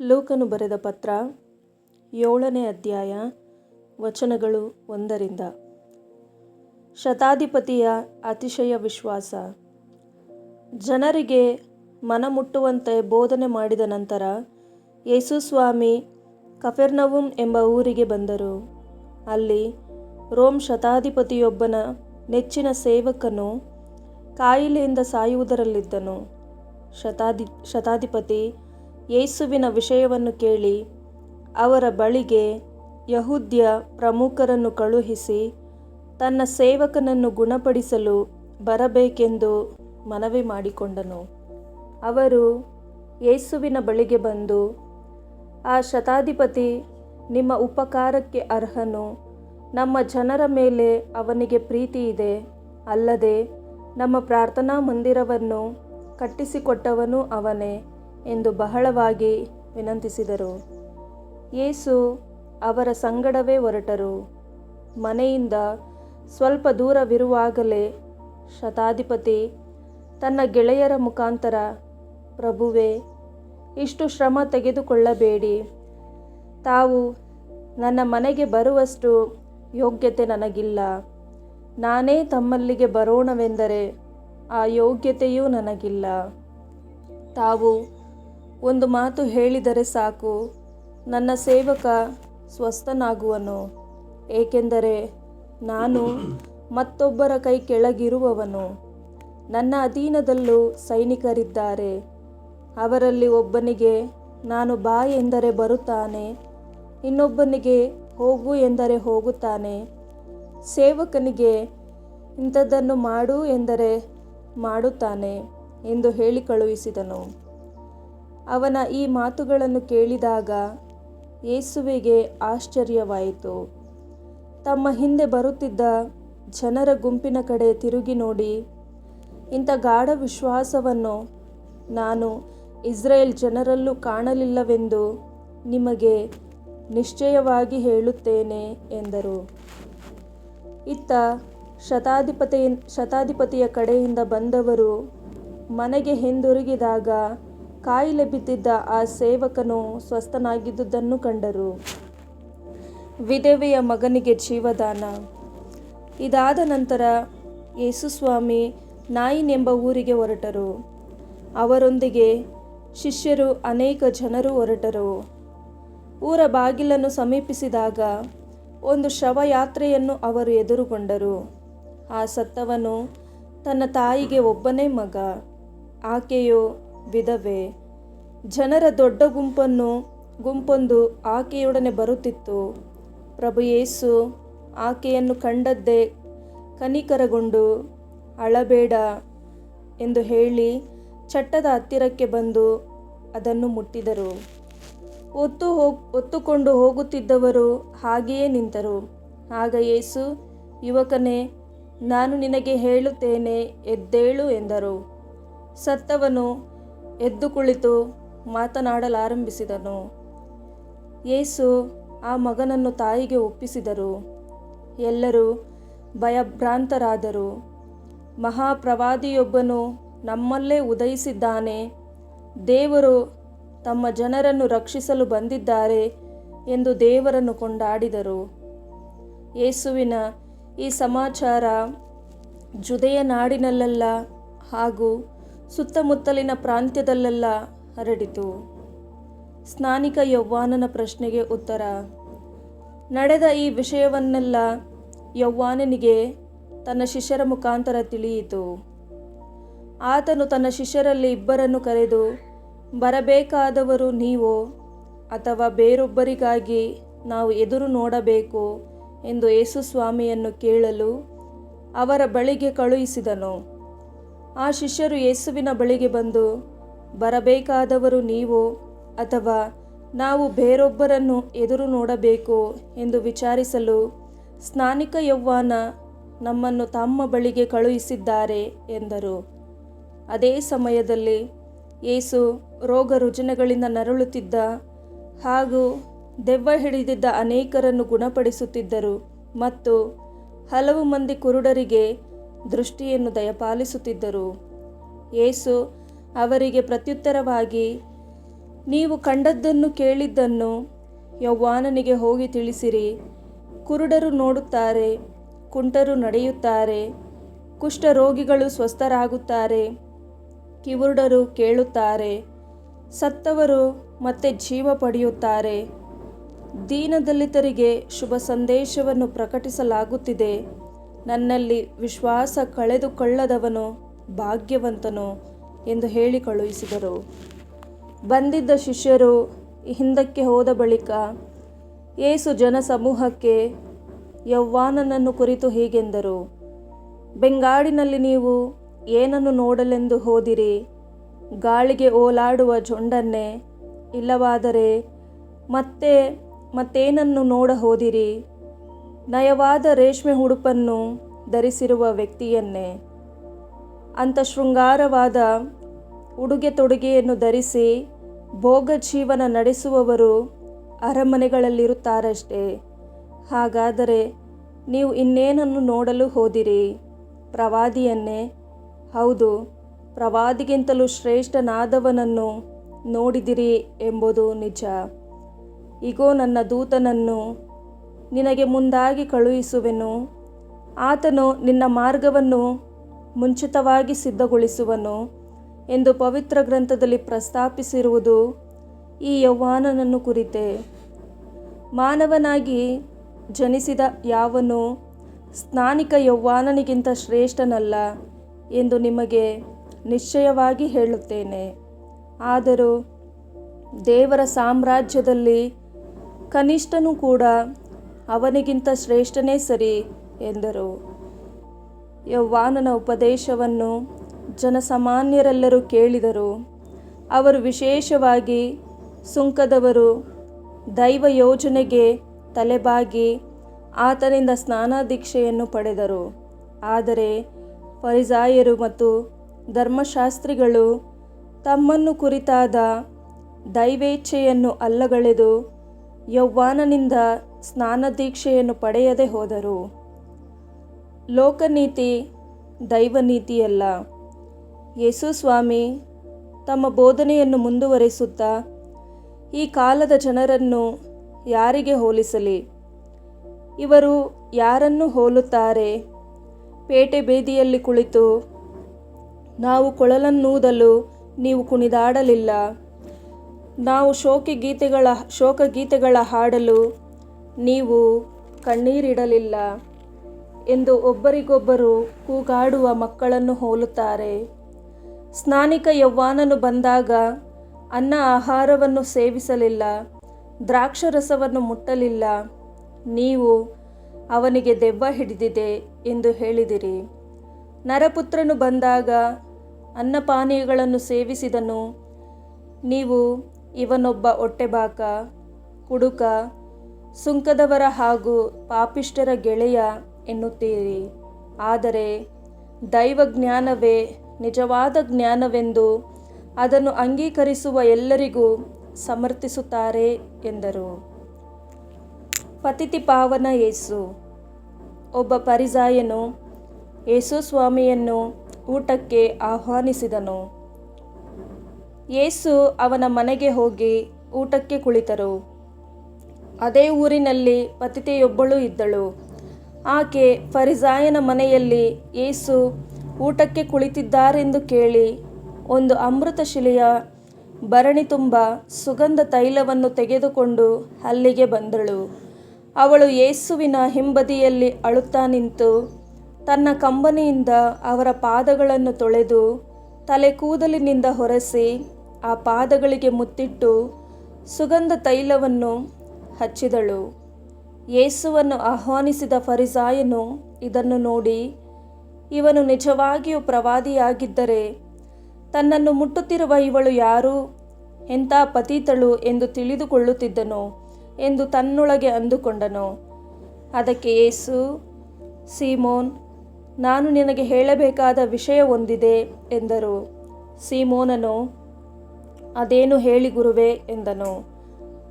ಲೂಕನು ಬರೆದ ಪತ್ರ ಏಳನೇ ಅಧ್ಯಾಯ ವಚನಗಳು ಒಂದರಿಂದ. ಶತಾಧಿಪತಿಯ ಅತಿಶಯ ವಿಶ್ವಾಸ. ಜನರಿಗೆ ಮನಮುಟ್ಟುವಂತೆ ಬೋಧನೆ ಮಾಡಿದ ನಂತರ ಯೇಸುಸ್ವಾಮಿ ಕಫೆರ್ನವುಮ್ ಎಂಬ ಊರಿಗೆ ಬಂದರು. ಅಲ್ಲಿ ರೋಮ್ ಶತಾಧಿಪತಿಯೊಬ್ಬನ ನೆಚ್ಚಿನ ಸೇವಕನು ಕಾಯಿಲೆಯಿಂದ ಸಾಯುವುದರಲ್ಲಿದ್ದನು. ಶತಾಧಿ, ಶತಾಧಿಪತಿ ಯೇಸುವಿನ ವಿಷಯವನ್ನು ಕೇಳಿ ಅವರ ಬಳಿಗೆ ಯಹೂದ್ಯ ಪ್ರಮುಖರನ್ನು ಕಳುಹಿಸಿ ತನ್ನ ಸೇವಕನನ್ನು ಗುಣಪಡಿಸಲು ಬರಬೇಕೆಂದು ಮನವಿ ಮಾಡಿಕೊಂಡನು. ಅವರು ಯೇಸುವಿನ ಬಳಿಗೆ ಬಂದು, ಆ ಶತಾಧಿಪತಿ, ನಿಮ್ಮ ಉಪಕಾರಕ್ಕೆ ಅರ್ಹನು. ನಮ್ಮ ಜನರ ಮೇಲೆ ಅವನಿಗೆ ಪ್ರೀತಿ ಇದೆ. ಅಲ್ಲದೆ ನಮ್ಮ ಪ್ರಾರ್ಥನಾ ಮಂದಿರವನ್ನು ಕಟ್ಟಿಸಿಕೊಟ್ಟವನು ಅವನೇ. ಎಂದು ಬಹಳವಾಗಿ ವಿನಂತಿಸಿದರು. ಯೇಸು ಅವರ ಸಂಗಡವೇ ಹೊರಟರು. ಮನೆಯಿಂದ ಸ್ವಲ್ಪ ದೂರವಿರುವಾಗಲೇ ಶತಾಧಿಪತಿ ತನ್ನ ಗೆಳೆಯರ ಮುಖಾಂತರ, ಪ್ರಭುವೇ, ಇಷ್ಟು ಶ್ರಮ ತೆಗೆದುಕೊಳ್ಳಬೇಡಿ. ತಾವು ನನ್ನ ಮನೆಗೆ ಬರುವಷ್ಟು ಯೋಗ್ಯತೆ ನನಗಿಲ್ಲ. ನಾನೇ ತಮ್ಮಲ್ಲಿಗೆ ಬರೋಣವೆಂದರೆ ಆ ಯೋಗ್ಯತೆಯೂ ನನಗಿಲ್ಲ. ತಾವು ಒಂದು ಮಾತು ಹೇಳಿದರೆ ಸಾಕು, ನನ್ನ ಸೇವಕ ಸ್ವಸ್ಥನಾಗುವನು, ಏಕೆಂದರೆ ನಾನು ಮತ್ತೊಬ್ಬರ ಕೈ ಕೆಳಗಿರುವವನು. ನನ್ನ ಅಧೀನದಲ್ಲೂ ಸೈನಿಕರಿದ್ದಾರೆ. ಅವರಲ್ಲಿ ಒಬ್ಬನಿಗೆ ನಾನು ಬಾ ಎಂದರೆ ಬರುತ್ತಾನೆ, ಇನ್ನೊಬ್ಬನಿಗೆ ಹೋಗು ಎಂದರೆ ಹೋಗುತ್ತಾನೆ. ಸೇವಕನಿಗೆ ಇಂಥದ್ದನ್ನು ಮಾಡು ಎಂದರೆ ಮಾಡುತ್ತಾನೆ ಎಂದು ಹೇಳಿ ಕಳುಹಿಸಿದನು ಅವನ ಈ ಮಾತುಗಳನ್ನು ಕೇಳಿದಾಗ ಯೇಸುವಿಗೆ ಆಶ್ಚರ್ಯವಾಯಿತು. ತಮ್ಮ ಹಿಂದೆ ಬರುತ್ತಿದ್ದ ಜನರ ಗುಂಪಿನ ಕಡೆ ತಿರುಗಿ ನೋಡಿ, ಇಂಥ ಗಾಢ ವಿಶ್ವಾಸವನ್ನು ನಾನು ಇಸ್ರೇಲ್ ಜನರಲ್ಲೂ ಕಾಣಲಿಲ್ಲವೆಂದು ನಿಮಗೆ ನಿಶ್ಚಯವಾಗಿ ಹೇಳುತ್ತೇನೆ ಎಂದರು. ಇತ್ತ ಶತಾಧಿಪತಿಯ ಶತಾಧಿಪತಿಯ ಕಡೆಯಿಂದ ಬಂದವರು ಮನೆಗೆ ಹಿಂದಿರುಗಿದಾಗ ಕಾಯಿಲೆ ಬಿದ್ದಿದ್ದ ಆ ಸೇವಕನು ಸ್ವಸ್ಥನಾಗಿದ್ದುದನ್ನು ಕಂಡರು. ವಿಧವೆಯ ಮಗನಿಗೆ ಜೀವದಾನ. ಇದಾದ ನಂತರ ಯೇಸುಸ್ವಾಮಿ ನಾಯಿನೆಂಬ ಊರಿಗೆ ಹೊರಟರು. ಅವರೊಂದಿಗೆ ಶಿಷ್ಯರು ಅನೇಕ ಜನರು ಹೊರಟರು. ಊರ ಬಾಗಿಲನ್ನು ಸಮೀಪಿಸಿದಾಗ ಒಂದು ಶವಯಾತ್ರೆಯನ್ನು ಅವರು ಎದುರುಗೊಂಡರು. ಆ ಸತ್ತವನು ತನ್ನ ತಾಯಿಗೆ ಒಬ್ಬನೇ ಮಗ. ಆಕೆಯು ವಿಧವೆ. ಜನರ ದೊಡ್ಡ ಗುಂಪನ್ನು ಗುಂಪೊಂದು ಆಕೆಯೊಡನೆ ಬರುತ್ತಿತ್ತು. ಪ್ರಭು ಯೇಸು ಆಕೆಯನ್ನು ಕಂಡದ್ದೇ ಕನಿಕರಗೊಂಡು, ಅಳಬೇಡ ಎಂದು ಹೇಳಿ ಚಟ್ಟದ ಹತ್ತಿರಕ್ಕೆ ಬಂದು ಅದನ್ನು ಮುಟ್ಟಿದರು. ಒತ್ತು ಹೋಗ್ ಒತ್ತುಕೊಂಡು ಹೋಗುತ್ತಿದ್ದವರು ಹಾಗೆಯೇ ನಿಂತರು. ಆಗ ಯೇಸು, ಯುವಕನೇ, ನಾನು ನಿನಗೆ ಹೇಳುತ್ತೇನೆ, ಎದ್ದೇಳು ಎಂದರು. ಸತ್ತವನು ಎದ್ದು ಕುಳಿತು ಮಾತನಾಡಲಾರಂಭಿಸಿದನು. ಯೇಸು ಆ ಮಗನನ್ನು ತಾಯಿಗೆ ಒಪ್ಪಿಸಿದರು. ಎಲ್ಲರೂ ಭಯಭ್ರಾಂತರಾದರು. ಮಹಾಪ್ರವಾದಿಯೊಬ್ಬನು ನಮ್ಮಲ್ಲೇ ಉದಯಿಸಿದ್ದಾನೆ. ದೇವರು ತಮ್ಮ ಜನರನ್ನು ರಕ್ಷಿಸಲು ಬಂದಿದ್ದಾರೆ ಎಂದು ದೇವರನ್ನು ಕೊಂಡಾಡಿದರು. ಯೇಸುವಿನ ಈ ಸಮಾಚಾರ ಜುದೆಯ ನಾಡಿನಲ್ಲೆಲ್ಲ ಹಾಗೂ ಸುತ್ತಮುತ್ತಲಿನ ಪ್ರಾಂತ್ಯದಲ್ಲೆಲ್ಲ ಹರಡಿತು. ಸ್ನಾನಿಕ ಯೌವ್ವಾನನ ಪ್ರಶ್ನೆಗೆ ಉತ್ತರ, ನಡೆದ ಈ ವಿಷಯವನ್ನೆಲ್ಲ ಯೌವ್ವಾನನಿಗೆ ತನ್ನ ಶಿಷ್ಯರ ಮುಖಾಂತರ ತಿಳಿಯಿತು. ಆತನು ತನ್ನ ಶಿಷ್ಯರಲ್ಲಿ ಇಬ್ಬರನ್ನು ಕರೆದು, ಬರಬೇಕಾದವರು ನೀವು ಅಥವಾ ಬೇರೊಬ್ಬರಿಗಾಗಿ ನಾವು ಎದುರು ನೋಡಬೇಕು ಎಂದು ಯೇಸುಸ್ವಾಮಿಯನ್ನು ಕೇಳಲು ಅವರ ಬಳಿಗೆ ಕಳುಹಿಸಿದನು. ಆ ಶಿಷ್ಯರು ಯೇಸುವಿನ ಬಳಿಗೆ ಬಂದು, ಬರಬೇಕಾದವರು ನೀವು ಅಥವಾ ನಾವು ಬೇರೊಬ್ಬರನ್ನು ಎದುರು ನೋಡಬೇಕು ಎಂದು ವಿಚಾರಿಸಲು ಸ್ನಾನಿಕ ಯೌವ್ವಾನ ನಮ್ಮನ್ನು ತಮ್ಮ ಬಳಿಗೆ ಕಳುಹಿಸಿದ್ದಾರೆ ಎಂದರು. ಅದೇ ಸಮಯದಲ್ಲಿ ಯೇಸು ರೋಗ ರುಜಿನಗಳಿಂದ ನರಳುತ್ತಿದ್ದ ಹಾಗೂ ದೆವ್ವ ಹಿಡಿದಿದ್ದ ಅನೇಕರನ್ನು ಗುಣಪಡಿಸುತ್ತಿದ್ದರು ಮತ್ತು ಹಲವು ಮಂದಿ ಕುರುಡರಿಗೆ ದೃಷ್ಟಿಯನ್ನು ದಯಪಾಲಿಸುತ್ತಿದ್ದರು. ಯೇಸು ಅವರಿಗೆ ಪ್ರತ್ಯುತ್ತರವಾಗಿ, ನೀವು ಕಂಡದ್ದನ್ನು ಕೇಳಿದ್ದನ್ನು ಯೌವಾನನಿಗೆ ಹೋಗಿ ತಿಳಿಸಿರಿ. ಕುರುಡರು ನೋಡುತ್ತಾರೆ, ಕುಂಟರು ನಡೆಯುತ್ತಾರೆ ಕುಷ್ಠರೋಗಿಗಳು ಸ್ವಸ್ಥರಾಗುತ್ತಾರೆ ಕಿವುಡರು ಕೇಳುತ್ತಾರೆ, ಸತ್ತವರು ಮತ್ತೆ ಜೀವ ಪಡೆಯುತ್ತಾರೆ. ದೀನದಲಿತರಿಗೆ ಶುಭ ಸಂದೇಶವನ್ನು ಪ್ರಕಟಿಸಲಾಗುತ್ತಿದೆ. ನನ್ನಲ್ಲಿ ವಿಶ್ವಾಸ ಕಳೆದುಕೊಳ್ಳದವನು ಭಾಗ್ಯವಂತನು ಎಂದು ಹೇಳಿ ಕಳುಹಿಸಿದರು. ಬಂದಿದ್ದ ಶಿಷ್ಯರು ಹಿಂದಕ್ಕೆ ಹೋದ ಬಳಿಕ ಯೇಸು ಜನಸಮೂಹಕ್ಕೆ, ಯೌವ್ವಾನನನ್ನು ಕುರಿತು ಹೀಗೆಂದರು, ಬೆಂಗಾಡಿನಲ್ಲಿ ನೀವು ಏನನ್ನು ನೋಡಲೆಂದು ಹೋದಿರಿ? ಗಾಳಿಗೆ ಓಲಾಡುವ ಜೊಂಡನ್ನೇ, ಇಲ್ಲವಾದರೆ ಮತ್ತೆ ಮತ್ತೇನನ್ನು ನೋಡ ಹೋದಿರಿ ನಯವಾದ ರೇಷ್ಮೆ ಉಡುಪನ್ನು ಧರಿಸಿರುವ ವ್ಯಕ್ತಿಯನ್ನೇ ಅಂಥ ಶೃಂಗಾರವಾದ ಉಡುಗೆ ತೊಡುಗೆಯನ್ನು ಧರಿಸಿ ಭೋಗ ಜೀವನ ನಡೆಸುವವರು ಅರಮನೆಗಳಲ್ಲಿರುತ್ತಾರಷ್ಟೇ. ಹಾಗಾದರೆ ನೀವು ಇನ್ನೇನನ್ನು ನೋಡಲು ಹೋದಿರಿ? ಪ್ರವಾದಿಯನ್ನೇ, ಹೌದು, ಪ್ರವಾದಿಗಿಂತಲೂ ಶ್ರೇಷ್ಠನಾದವನನ್ನು ನೋಡಿದಿರಿ ಎಂಬುದು ನಿಜ. ಇಗೋ ನನ್ನ ದೂತನನ್ನು ನಿನಗೆ ಮುಂದಾಗಿ ಕಳುಹಿಸುವೆನು. ಆತನು ನಿನ್ನ ಮಾರ್ಗವನ್ನು ಮುಂಚಿತವಾಗಿ ಸಿದ್ಧಗೊಳಿಸುವನು ಎಂದು ಪವಿತ್ರ ಗ್ರಂಥದಲ್ಲಿ ಪ್ರಸ್ತಾಪಿಸಿರುವುದು ಈ ಯೌವಾನನನ್ನು ಕುರಿತೆ. ಮಾನವನಾಗಿ ಜನಿಸಿದ ಯಾವನು ಸ್ನಾನಿಕ ಯೌವಾನನಿಗಿಂತ ಶ್ರೇಷ್ಠನಲ್ಲ ಎಂದು ನಿಮಗೆ ನಿಶ್ಚಯವಾಗಿ ಹೇಳುತ್ತೇನೆ. ಆದರೂ ದೇವರ ಸಾಮ್ರಾಜ್ಯದಲ್ಲಿ ಕನಿಷ್ಠನೂ ಕೂಡ ಅವನಿಗಿಂತ ಶ್ರೇಷ್ಠನೇ ಸರಿ ಎಂದರು. ಯೌವಾನನ ಉಪದೇಶವನ್ನು ಜನಸಾಮಾನ್ಯರೆಲ್ಲರೂ ಕೇಳಿದರು. ಅವರು ವಿಶೇಷವಾಗಿ ಸುಂಕದವರು ದೈವ ಯೋಜನೆಗೆ ತಲೆಬಾಗಿ ಆತನಿಂದ ಸ್ನಾನ ದೀಕ್ಷೆಯನ್ನು ಪಡೆದರು. ಆದರೆ ಫರಿಸಾಯರು ಮತ್ತು ಧರ್ಮಶಾಸ್ತ್ರಿಗಳು ತಮ್ಮನ್ನು ಕುರಿತಾದ ದೈವೇಚ್ಛೆಯನ್ನು ಅಲ್ಲಗಳೆದು ಯೌವಾನನಿಂದ ಸ್ನಾನದೀಕ್ಷೆಯನ್ನು ಪಡೆಯದೆ ಹೋದರು. ಲೋಕನೀತಿ, ದೈವನೀತಿಯಲ್ಲ. ಯೇಸು ಸ್ವಾಮಿ ತಮ್ಮ ಬೋಧನೆಯನ್ನು ಮುಂದುವರಿಸುತ್ತಾ, ಈ ಕಾಲದ ಜನರನ್ನು ಯಾರಿಗೆ ಹೋಲಿಸಲಿ? ಇವರು ಯಾರನ್ನು ಹೋಲುತ್ತಾರೆ? ಪೇಟೆ ಬೀದಿಯಲ್ಲಿ ಕುಳಿತು, ನಾವು ಕೊಳಲನ್ನೂದಲು ನೀವು ಕುಣಿದಾಡಲಿಲ್ಲ. ನಾವು ಶೋಕಿ ಗೀತೆಗಳ ಶೋಕಗೀತೆಗಳ ಹಾಡಲು ನೀವು ಕಣ್ಣೀರಿಡಲಿಲ್ಲ ಎಂದು ಒಬ್ಬರಿಗೊಬ್ಬರು ಕೂಗಾಡುವ ಮಕ್ಕಳನ್ನು ಹೋಲುತ್ತಾರೆ. ಸ್ನಾನಿಕ ಯೌವ್ವಾನನು ಬಂದಾಗ ಅನ್ನ ಆಹಾರವನ್ನು ಸೇವಿಸಲಿಲ್ಲ, ದ್ರಾಕ್ಷರಸವನ್ನು ಮುಟ್ಟಲಿಲ್ಲ. ನೀವು ಅವನಿಗೆ ದೆವ್ವ ಹಿಡಿದಿದೆ ಎಂದು ಹೇಳಿದಿರಿ. ನರಪುತ್ರನು ಬಂದಾಗ ಅನ್ನಪಾನೀಯಗಳನ್ನು ಸೇವಿಸಿದನು. ನೀವು ಇವನೊಬ್ಬ ಹೊಟ್ಟೆಬಾಕ, ಕುಡುಕ ಸುಂಕದವರ ಹಾಗೂ ಪಾಪಿಷ್ಟರ ಗೆಳೆಯ ಎನ್ನುತ್ತೀರಿ. ಆದರೆ ದೈವಜ್ಞಾನವೇ ನಿಜವಾದ ಜ್ಞಾನವೆಂದು ಅದನ್ನು ಅಂಗೀಕರಿಸುವ ಎಲ್ಲರಿಗೂ ಸಮರ್ಥಿಸುತ್ತಾರೆ ಎಂದರು. ಪತಿತಿ ಪಾವನ ಯೇಸು ಒಬ್ಬ ಪರಿಸಾಯನು ಯೇಸು ಸ್ವಾಮಿಯನ್ನು ಊಟಕ್ಕೆ ಆಹ್ವಾನಿಸಿದನು. ಯೇಸು ಅವನ ಮನೆಗೆ ಹೋಗಿ ಊಟಕ್ಕೆ ಕುಳಿತರು. ಅದೇ ಊರಿನಲ್ಲಿ ಪತಿತೆಯೊಬ್ಬಳು ಇದ್ದಳು. ಆಕೆ ಫರಿಜಾಯನ ಮನೆಯಲ್ಲಿ ಯೇಸು ಊಟಕ್ಕೆ ಕುಳಿತಿದ್ದಾರೆಂದು ಕೇಳಿ ಒಂದು ಅಮೃತ ಶಿಲೆಯ ಭರಣಿ ತುಂಬ ಸುಗಂಧ ತೈಲವನ್ನು ತೆಗೆದುಕೊಂಡು ಅಲ್ಲಿಗೆ ಬಂದಳು. ಅವಳು ಯೇಸುವಿನ ಹಿಂಬದಿಯಲ್ಲಿ ಅಳುತ್ತಾ ನಿಂತು ತನ್ನ ಕಂಬನಿಯಿಂದ ಅವರ ಪಾದಗಳನ್ನು ತೊಳೆದು ತಲೆ ಕೂದಲಿನಿಂದ ಹೊರಸಿ ಆ ಪಾದಗಳಿಗೆ ಮುತ್ತಿಟ್ಟು ಸುಗಂಧ ತೈಲವನ್ನು ಹಚ್ಚಿದಳು. ಯೇಸುವನ್ನು ಆಹ್ವಾನಿಸಿದ ಫರಿಸಾಯನು ಇದನ್ನು ನೋಡಿ, ಇವನು ನಿಜವಾಗಿಯೂ ಪ್ರವಾದಿಯಾಗಿದ್ದರೆ ತನ್ನನ್ನು ಮುಟ್ಟುತ್ತಿರುವ ಇವಳು ಯಾರು? ಎಂಥ ಪತೀತಳು ಎಂದು ತಿಳಿದುಕೊಳ್ಳುತ್ತಿದ್ದನು ಎಂದು ತನ್ನೊಳಗೆ ಅಂದುಕೊಂಡನು. ಅದಕ್ಕೆ ಯೇಸು, ಸೀಮೋನ್, ನಾನು ನಿನಗೆ ಹೇಳಬೇಕಾದ ವಿಷಯ ಒಂದಿದೆ ಎಂದರು. ಸೀಮೋನನು, ಅದೇನು ಹೇಳಿ ಗುರುವೆ ಎಂದನು.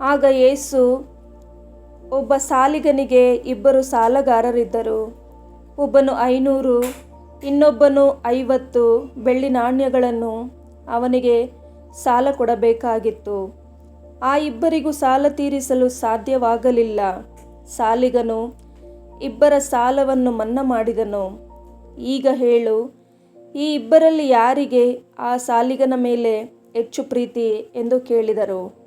ಆಗ ಯೇಸು ಒಬ್ಬ ಸಾಲಿಗನಿಗೆ ಇಬ್ಬರು ಸಾಲಗಾರರಿದ್ದರು. ಒಬ್ಬನು ಐನೂರು, ಇನ್ನೊಬ್ಬನು ಐವತ್ತು ಬೆಳ್ಳಿ ನಾಣ್ಯಗಳನ್ನು ಅವನಿಗೆ ಸಾಲ ಕೊಡಬೇಕಾಗಿತ್ತು. ಆ ಇಬ್ಬರಿಗೂ ಸಾಲ ತೀರಿಸಲು ಸಾಧ್ಯವಾಗಲಿಲ್ಲ. ಸಾಲಿಗನು ಇಬ್ಬರ ಸಾಲವನ್ನು ಮನ್ನಾ ಮಾಡಿದನು. ಈಗ ಹೇಳು, ಈ ಇಬ್ಬರಲ್ಲಿ ಯಾರಿಗೆ ಆ ಸಾಲಿಗನ ಮೇಲೆ ಹೆಚ್ಚು ಪ್ರೀತಿ ಎಂದು ಕೇಳಿದರು?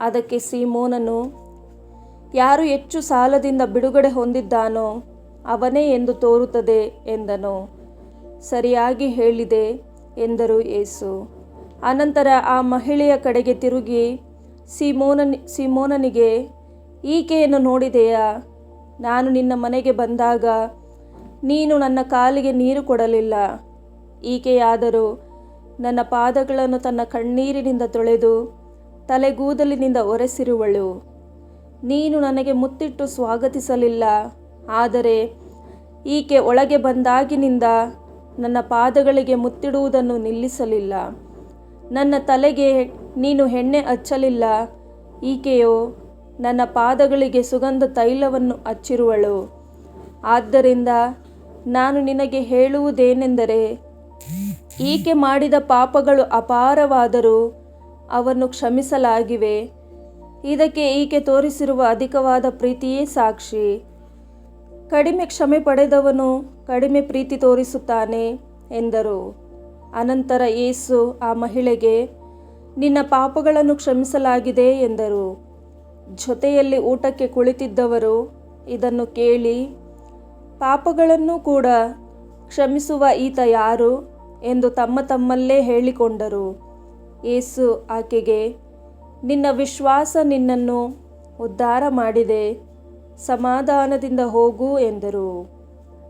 ಅದಕ್ಕೆ ಸೀಮೋನನು, ಯಾರು ಹೆಚ್ಚು ಸಾಲದಿಂದ ಬಿಡುಗಡೆ ಹೊಂದಿದ್ದಾನೋ ಅವನೇ ಎಂದು ತೋರುತ್ತದೆ ಎಂದನು. ಸರಿಯಾಗಿ ಹೇಳಿದೆ, ಎಂದರು ಏಸು ಅನಂತರ ಆ ಮಹಿಳೆಯ ಕಡೆಗೆ ತಿರುಗಿ, ಸಿಮೋನನ್, ಸಿಮೋನನಿಗೆ, ಈಕೆಯನ್ನು ನೋಡಿದೆಯಾ? ನಾನು ನಿನ್ನ ಮನೆಗೆ ಬಂದಾಗ ನೀನು ನನ್ನ ಕಾಲಿಗೆ ನೀರು ಕೊಡಲಿಲ್ಲ. ಈಕೆಯಾದರೂ ನನ್ನ ಪಾದಗಳನ್ನು ತನ್ನ ಕಣ್ಣೀರಿನಿಂದ ತೊಳೆದು ತಲೆಗೂದಲಿನಿಂದ ಒರೆಸಿರುವಳು. ನೀನು ನನಗೆ ಮುತ್ತಿಟ್ಟು ಸ್ವಾಗತಿಸಲಿಲ್ಲ. ಆದರೆ ಈಕೆ ಒಳಗೆ ಬಂದಾಗಿನಿಂದ ನನ್ನ ಪಾದಗಳಿಗೆ ಮುತ್ತಿಡುವುದನ್ನು ನಿಲ್ಲಿಸಲಿಲ್ಲ. ನನ್ನ ತಲೆಗೆ ನೀನು ಹೆಣ್ಣೆ ಹಚ್ಚಲಿಲ್ಲ. ಈಕೆಯೋ ನನ್ನ ಪಾದಗಳಿಗೆ ಸುಗಂಧ ತೈಲವನ್ನು ಹಚ್ಚಿರುವಳು. ಆದ್ದರಿಂದ ನಾನು ನಿನಗೆ ಹೇಳುವುದೇನೆಂದರೆ, ಈಕೆ ಮಾಡಿದ ಪಾಪಗಳು ಅಪಾರವಾದರೂ ಅವನ್ನು ಕ್ಷಮಿಸಲಾಗಿವೆ. ಇದಕ್ಕೆ ಈಕೆ ತೋರಿಸಿರುವ ಅಧಿಕವಾದ ಪ್ರೀತಿಯೇ ಸಾಕ್ಷಿ. ಕಡಿಮೆ ಕ್ಷಮೆ ಪಡೆದವನು ಕಡಿಮೆ ಪ್ರೀತಿ ತೋರಿಸುತ್ತಾನೆ ಎಂದರು. ಅನಂತರ ಯೇಸು ಆ ಮಹಿಳೆಗೆ, ನಿನ್ನ ಪಾಪಗಳನ್ನು ಕ್ಷಮಿಸಲಾಗಿದೆ ಎಂದರು. ಜೊತೆಯಲ್ಲಿ ಊಟಕ್ಕೆ ಕುಳಿತಿದ್ದವರು ಇದನ್ನು ಕೇಳಿ, ಪಾಪಗಳನ್ನು ಕೂಡ ಕ್ಷಮಿಸುವ ಈತ ಯಾರು ಎಂದು ತಮ್ಮ ತಮ್ಮಲ್ಲೇ ಹೇಳಿಕೊಂಡರು. ಯೇಸು ಆಕೆಗೆ, ನಿನ್ನ ವಿಶ್ವಾಸ ನಿನ್ನನ್ನು ಉದ್ಧಾರ ಮಾಡಿದೆ, ಸಮಾಧಾನದಿಂದ ಹೋಗು ಎಂದರು.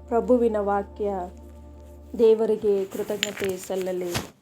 ಪ್ರಭುವಿನ ವಾಕ್ಯ, ದೇವರಿಗೆ ಕೃತಜ್ಞತೆ ಸಲ್ಲಲಿ.